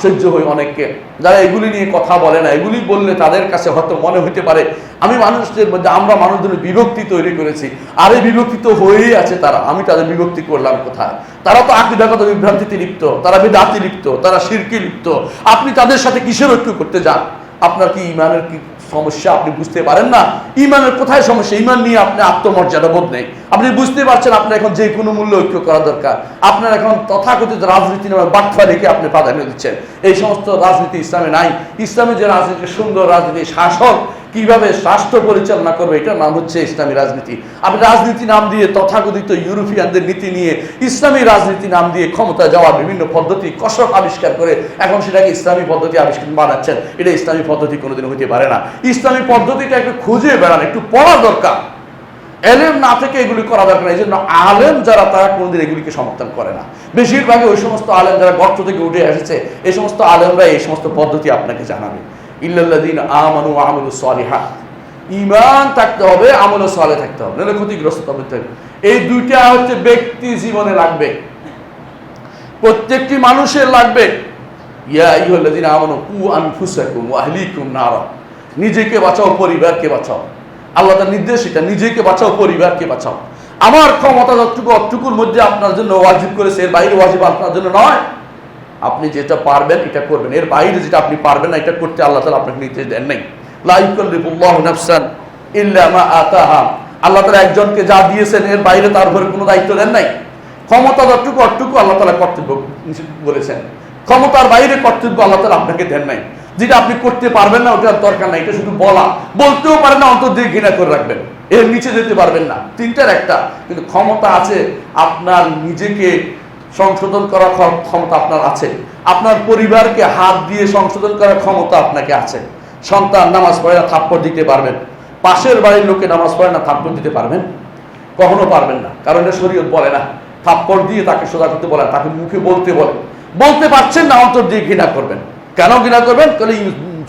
আশ্চর্য হই অনেককে। যারা এগুলি নিয়ে কথা বলে না, এগুলি বললে তাদের কাছে হয়তো মনে হইতে পারে, আমি মানুষদের মধ্যে, আমরা মানুষদের বিভক্তি তৈরি করেছি। আর এই বিভক্তি তো হয়েই আছে তারা, আমি তাদের বিভক্তি করলাম কোথায়? তারা তো আকিদাগত বিভ্রান্তিতে লিপ্ত, তারা বেদাতি লিপ্ত, তারা শিরকি লিপ্ত। আপনি তাদের সাথে কিসের ঐক্য করতে যান? আপনার কি ইমানের কি সমস্যা আপনি বুঝতে পারেন না। ইমানের কোথায় সমস্যা? ইমান নিয়ে আপনি আত্মমর্যাদা বোধ নেই। আপনি বুঝতে পারছেন আপনার এখন যে কোনো মূল্য ঐক্য করা দরকার। আপনার এখন তথাকথিত রাজনীতি নামে বাটফা রেখে আপনি প্রাধান্য দিচ্ছেন। এই সমস্ত রাজনীতি ইসলামে নাই। ইসলামের যে রাজনীতি সুন্দর রাজনীতি শাসক কীভাবে রাষ্ট্র পরিচালনা করবে? এটার নাম হচ্ছে ইসলামী রাজনীতি। আপনি রাজনীতি নাম দিয়ে তথাকথিত ইউরোপিয়ানদের নীতি নিয়ে ইসলামী রাজনীতি নাম দিয়ে ক্ষমতা যাওয়ার বিভিন্ন পদ্ধতি কসরত আবিষ্কার করে এখন সেটাকে ইসলামী পদ্ধতি আবিষ্কার বানাচ্ছেন। এটা ইসলামী পদ্ধতি কোনোদিন হতে পারে না। ইসলামী পদ্ধতিটা একটু খুঁজে বেড়ান, একটু পড়া দরকার। এলেম না থেকে এগুলি করা দরকার এই জন্য আলেম যারা, তারা কোনোদিন এগুলিকে সমর্থন করে না। বেশিরভাগই ওই সমস্ত আলেম যারা গর্ত থেকে উঠে এসেছে এই সমস্ত আলেমরা এই সমস্ত পদ্ধতি আপনাকে জানাবে। ইল্লাল্লাদিন আমানু আমলু সালিহা ইমান থাকতে হবে, আমল সালে থাকতে হবে, নাহলে ক্ষতিগ্রস্ত হবে। এই দুইটা হচ্ছে ব্যক্তি জীবনে লাগবে। প্রত্যেকটি মানুষের লাগবে। ইয়া আইয়ুহাল্লাযিনা আমানু কু আনফুসাকুম আহলিকুম নারা। নিজেকে বাঁচাও, পরিবারকে বাঁচাও। আল্লাহ তার নির্দেশ এটা, নিজেকে বাঁচাও, পরিবারকে বাঁচাও। আমার ক্ষমতা যতটুকু, অতটুকুর মধ্যে আপনার জন্য ওয়াজিব করেছে, এর বাইরে ওয়াজিব আপনার জন্য নয়। আপনি যেটা পারবেন এটা করবেন। এর বাইরে যেটা আপনি পারবেন না, এটা করতে আল্লাহ তালা আপনাকে নির্দেশ দেন নাই। লা ইউকাল্লিফুল্লাহু নাফসান আল্লাহ তালা একজনকে যা দিয়েছেন, এর বাইরে তার উপরে কোনো দায়িত্ব দেন নাই। ক্ষমতা যতটুকু অতটুকু আল্লাহ তালা কর্তব্য বলেছেন। ক্ষমতার বাইরে কর্তব্য আল্লাহ তালা আপনাকে দেন নাই। যেটা আপনি করতে পারবেন না, ওটার দরকার নাই। এটা শুধু বলা। বলতেও পারেন না, অন্তর দিয়ে ঘৃণা করে রাখবেন। এর নিচে যেতে পারবেন না। তিনটার একটা। কিন্তু ক্ষমতা আছে আপনার নিজেকে সংশোধন করার ক্ষমতা আপনার আছে। আপনার পরিবারকে হাত দিয়ে সংশোধন করার ক্ষমতা আপনাকে আছে। সন্তান নামাজ পড়ে না, থাপ্পড় দিতে পারবেন। পাশের বাড়ির লোকে নামাজ পড়ে না, থাপ্পড় দিতে পারবেন? কখনো পারবেন না। কারণ এটা শরীয়ত বলে না। থাপ্পড় দিয়ে তাকে সোজা করতে বলে তাকে মুখে বলতে বলে। বলতে পারছেন না, অন্তর দিয়ে ঘৃণা করবেন। কেন ঘৃণা করবেন? তাহলে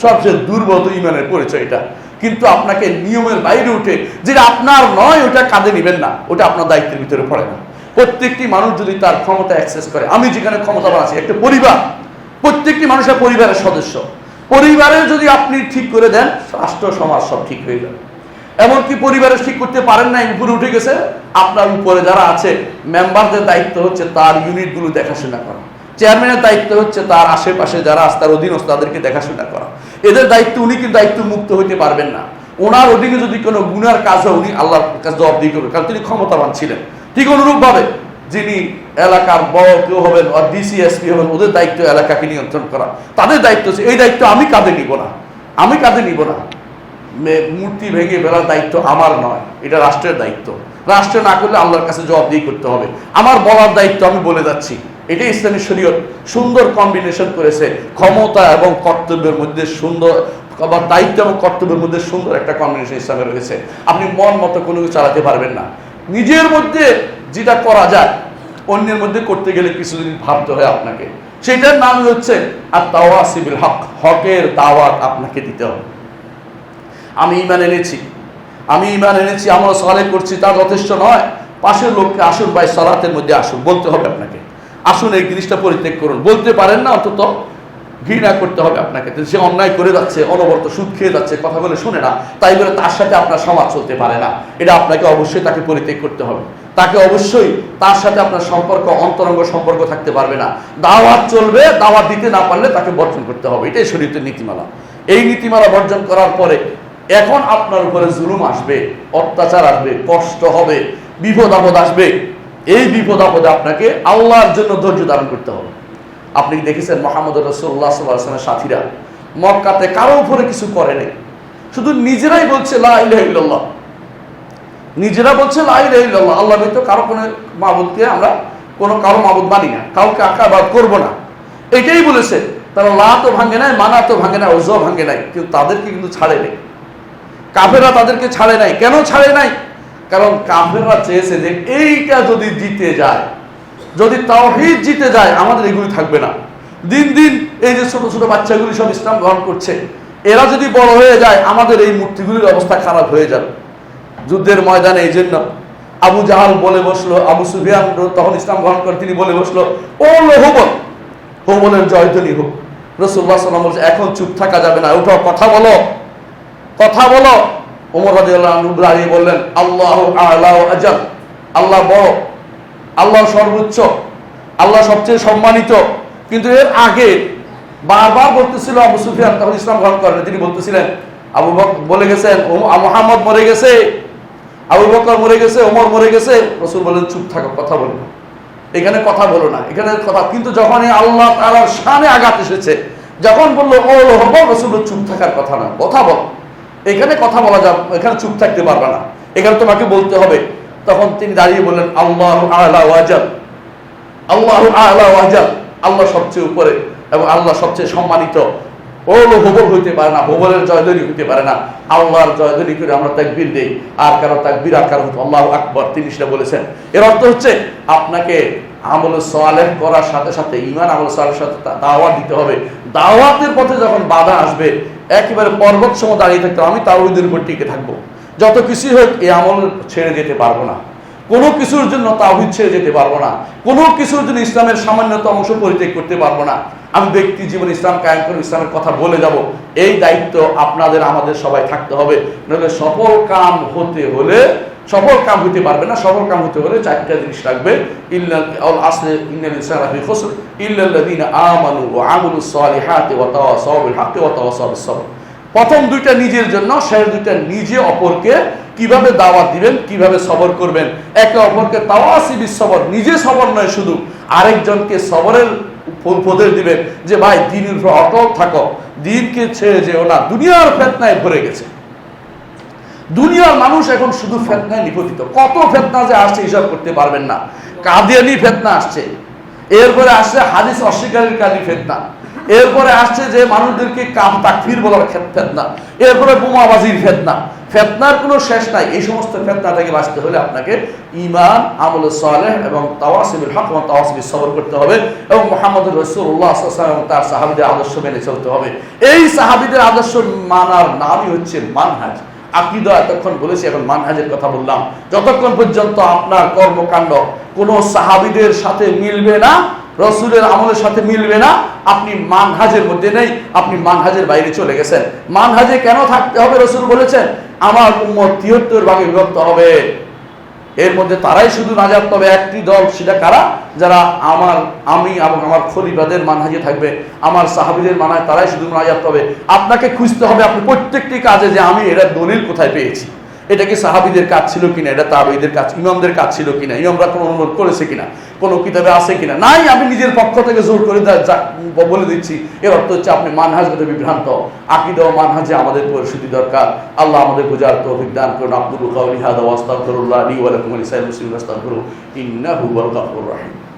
সবচেয়ে দুর্বল ইমানের পরিচয় এটা। কিন্তু আপনাকে নিয়মের বাইরে উঠে, যেটা আপনার নয়, ওটা কাঁধে নেবেন না। ওটা আপনার দায়িত্বের ভিতরে পড়ে না। প্রত্যেকটি মানুষ যদি তার ক্ষমতা অ্যাক্সেস করে, আমি যেখানে ক্ষমতা আছি, একটা পরিবার, প্রত্যেকটি মানুষের পরিবারের সদস্য। পরিবারে যদি আপনি ঠিক করে দেন, রাষ্ট্র, সমাজ সব ঠিক হয়ে যাবে। এমনকি পরিবারে ঠিক করতে পারেন না উপরে উঠে গেছে, আপনার উপরে যারা আছে মেম্বারদের দায়িত্ব হচ্ছে তার ইউনিটগুলো দেখাশোনা করা। চেয়ারম্যানের দায়িত্ব হচ্ছে তার আশেপাশে যারা আছে, তার অধীনস্থ, তাদেরকে দেখাশোনা করা। এদের দায়িত্ব, উনি কিন্তু দায়িত্ব মুক্ত হইতে পারবেন না। ওনার অধীনে যদি কোনো গুনার কাজ হয়, উনি আল্লাহর কাছে জবাবদিহি করবেন, কারণ তিনি ক্ষমতাবান ছিলেন। ঠিক অনুরূপভাবে যিনি এলাকার বড় কেউ হবেন আর ডিসিএসপি হবেন, ওদের দায়িত্ব এলাকাকে নিয়ন্ত্রণ করা। তাদের দায়িত্ব হচ্ছে, এই দায়িত্ব আমি কাঁধে নিব না। আমি কাঁধে নিব না। মূর্তি ভেঙে ফেলার দায়িত্ব আমার নয়, এটা রাষ্ট্রের দায়িত্ব। রাষ্ট্র না করলে আল্লাহর কাছে জবাবদিহি করতে হবে। আমার বলার দায়িত্ব আমি বলে যাচ্ছি। এটাই ইসলামী শরীয়ত। সুন্দর কম্বিনেশন করেছে। ক্ষমতা এবং কর্তব্যের মধ্যে সুন্দর বা দায়িত্ব এবং কর্তব্যের মধ্যে সুন্দর একটা কম্বিনেশন ইসলামে রয়েছে। আপনি মন মতো কোনো চালাতে পারবেন না। নিজের মধ্যে যেটা করা যায়, অন্যের মধ্যে করতে গেলে কিছুদিন ভাবতে হয় আপনাকে। সেটার নাম হচ্ছে আর তাওয়া সিবিল হক, হকের দাওয়াত আপনাকে দিতে হবে। আমি ইমান এনেছি। আমি ইমান এনেছি আমরা সলে করছি, তা যথেষ্ট নয়। পাশের লোককে আসুন ভাই, সলাতের মধ্যে আসুন, বলতে হবে আপনাকে। আসুন এই জিনিসটা পরিত্যাগ করুন। বলতে পারেন না অন্তত ঘৃণা করতে হবে আপনাকে। সে অন্যায় করে যাচ্ছে, অনবরত সুদ খেয়ে যাচ্ছে, কথা বলে শুনে না, তাই বলে তার সাথে আপনার সমাজ চলতে পারে না। এটা আপনাকে অবশ্যই তাকে পরিত্যাগ করতে হবে। তাকে অবশ্যই তার সাথে আপনার সম্পর্ক, অন্তরঙ্গ সম্পর্ক থাকতে পারবে না। দাওয়াত চলবে, দাওয়াত দিতে না পারলে তাকে বর্জন করতে হবে। এটাই শরীরের নীতিমালা। এই নীতিমালা বর্জন করার পরে এখন আপনার উপরে জুলুম আসবে, অত্যাচার আসবে, কষ্ট হবে, বিপদ আপদ আসবে। এই বিপদ আপদে আপনাকে আল্লাহর জন্য ধৈর্য ধারণ করতে হবে। আপনি দেখেছেন মোহাম্মদ রসুল্লাহ সাল্লামের সাথীরা মক্কাতে কারও উপরে কিছু করে নাই? শুধু নিজেরাই বলছে, লা ইলাহা ইল্লাল্লাহ নিজেরা বলছে, লা ইলাহা ইল্লাল্লাহ আল্লাহ ব্যতীত কারও কোনো মাবুদকে আমরা কোনো কারও মাবুদ মানি না। কাউকে আকাবাদ করব না। এটাই বলেছে, তারা লা তো ভাঙে নাই, মানা তো ভাঙে নাই, ওজো ভাঙে নাই। কিন্তু তাদেরকে কিন্তু ছাড়ে নেই। কাফেরা তাদেরকে ছাড়ে নাই। কেন ছাড়ে নাই? কারণ কাফেররা চেয়েছে যে এইটা যদি জিতে যায় যদি তাওহীদ জিতে যায়, আমাদের এগুলি থাকবে না। দিন দিন এই যে ছোট ছোট বাচ্চাগুলি সব ইসলাম গ্রহণ করছে, এরা যদি বড় হয়ে যায়, আমাদের এই মূর্তিগুলির অবস্থা খারাপ হয়ে যাবে। যুদ্ধের ময়দানে এই জন্য আবু জাহাল বলে বসল, আবু সুফিয়ান তখন ইসলাম গ্রহণ করে, তিনি বলে বসল, ও লোহবল হোবলের জয়ধ্বনি হোক। রসুল্লাহ সাল্লাম বলছে, এখন চুপ থাকা যাবে না ওঠো কথা বলো কথা বলো। ওমর আনহু দাঁড়িয়ে বললেন, আল্লাহ আলা আজাল আল্লাহ বড় আল্লাহ সর্বোচ্চ, আল্লাহ সবচেয়ে সম্মানিত। কিন্তু এর আগে বারবার বলতেছিল আবু সুফিয়ান, তখন ইসলাম গ্রহণ করেন তিনি বলতেছিলেন, আবু বক বলে গেছেন মোহাম্মদ মরে গেছে, আবু বকর মরে গেছে, ওমর মরে গেছে। রসুল বলেন, চুপ থাকো, কথা বলো না। এখানে কথা বলো না, এখানে কথা কিন্তু যখন আল্লাহ তাআলার শানে আঘাত এসেছে, যখন বলল, ও হব রসুল চুপ থাকার কথা না, কথা বল। এখানে কথা বলা যাবে, এখানে চুপ থাকতে পারবে না। এখানে তোমাকে বলতে হবে তখন তিনি দাঁড়িয়ে বললেন, আল্লাহ আলা ওয়াজাল আল্লাহ আলা ওয়াজাল আল্লাহ সবচেয়ে উপরে এবং আল্লাহ সবচেয়ে সম্মানিত। ওলো হোবল হইতে পারে না, হোবলের জয়ধ্বনি হইতে পারে না। আল্লাহর জয়ধ্বনি করে আমরা তাকবীর দেই। আর কারও তাকবীর, আর কারও আল্লাহ আকবর। তিনি সেটা বলেছেন। এর অর্থ হচ্ছে, আপনাকে আমল সালেহ করার সাথে সাথে ইমান আমল সালের সাথে দাওয়াত দিতে হবে। দাওয়াতের পথে যখন বাধা আসবে, একেবারে পর্বত সময় দাঁড়িয়ে থাকতে আমি তাওহিদের উপর টিকে থাকব। যত কিছুই হোক, এই আমল ছেড়ে যেতে পারব না। কোনো কিছুর জন্য তাওহিদ ছেড়ে যেতে পারব না। কোনো কিছুর জন্য ইসলামের সামান্যতম অংশ পরিত্যাগ করতে পারব না। আমি ব্যক্তি জীবন ইসলাম কায়েম করে ইসলামের কথা বলে যাব। এই দায়িত্ব আপনাদের, আমাদের সবাই থাকতে হবে। নইলে সফল কাম হতে হলে, সফল কাম হতে পারবে না। সফল কাম হতে হলে চারটা জিনিস আল আসলে ইন্নাল আমানু ওয়া আমিলুস সালিহাতি ওয়া তাওয়াসাউ বিল হাক্কি ওয়া তাওয়াসাউ বিস সবর। প্রথম দুইটা নিজের জন্য, শেষ দুইটা নিজে অপরকে কীভাবে দাওয়াত দিবেন, কীভাবে সবর করবেন? একে অপরকে তাওয়াসি বিসবর, নিজে সবর নয় শুধু, আরেকজনকে সবরের উপদেশ দিবেন যে, ভাই উপর অটল থাকো, দিনকে ছেড়ে যেও না, দুনিয়ার ফেতনায় ভরে গেছে। দুনিয়ার মানুষ এখন শুধু ফেতনায় নিপতিত। কত ফেতনা যে আসছে হিসাব করতে পারবেন না। কাদিয়ানি ফেতনা আসছে। এরপরে আসছে হাদিস অস্বীকারের কালী ফেতনা। এরপরে আসছে যে মানুষদেরকে কাম তাকফির বলার ফেতনা। এরপরে বোমাবাজির ফেতনা। ফেতনার কোনো শেষ নাই। এই সমস্ত ফেতনা থেকে বাঁচতে হলে আপনাকে ইমান আমল সালেহ এবং তাওয়াসিবুল হক এবং তাওয়াসিবিল সবর করতে হবে এবং মোহাম্মদ রসুল্লাহ এবং তার সাহাবিদের আদর্শ মেনে চলতে হবে। এই সাহাবিদের আদর্শ মানার নামই হচ্ছে মানহাজ। আকিদা এতক্ষণ বলেছি, এখন মানহাজের কথা বললাম। যতক্ষণ পর্যন্ত আপনার কর্মকাণ্ড কোনো সাহাবিদের সাথে মিলবে না, রসুলের আমলের সাথে মিলবে না আপনি মানহাজের মধ্যে নেই, আপনি মানহাজের বাইরে চলে গেছেন। মানহাজে কেন থাকতে হবে, রসুল বলেছেন, আমার উম্মত তিয়াত্তর ভাগে বিভক্ত হবে। এর মধ্যে তারাই শুধু নাজাত পাবে, একটি দল সেটা কারা? যারা আমার, আমি এবং আমার খলিফাদের মানহাজে থাকবে, আমার সাহাবিদের মানায় তারাই শুধু নাজাত পাবে। আপনাকে খুঁজতে হবে আপনি প্রত্যেকটি কাজে যে আমি এটা দলিল কোথায় পেয়েছি। এটা কি সাহাবিদের কাজ ছিল কিনা? এটা তাবেইদের কাজ, ইমামদের কাজ ছিল কিনা? ইমামরা কোনো অনুরোধ করেছে কিনা? কোনো কিতাবে আছে কিনা? নাই, আমি নিজের পক্ষ থেকে জোর করে বলে দিচ্ছি। এর অর্থ হচ্ছে আপনি মানহাজগত বিভ্রান্ত আকিদা ও মানহাজে আমাদের পরিস্থিতি দরকার। আল্লাহ আমাদের বুঝার তৌফিক দান করুন। আব্দুল কাউলি হাদা ওয়াস্তাগফিরুল্লাহ লি ওয়া লাকুম ওয়া লিসাইরিল মুসলিমিন রাহিম।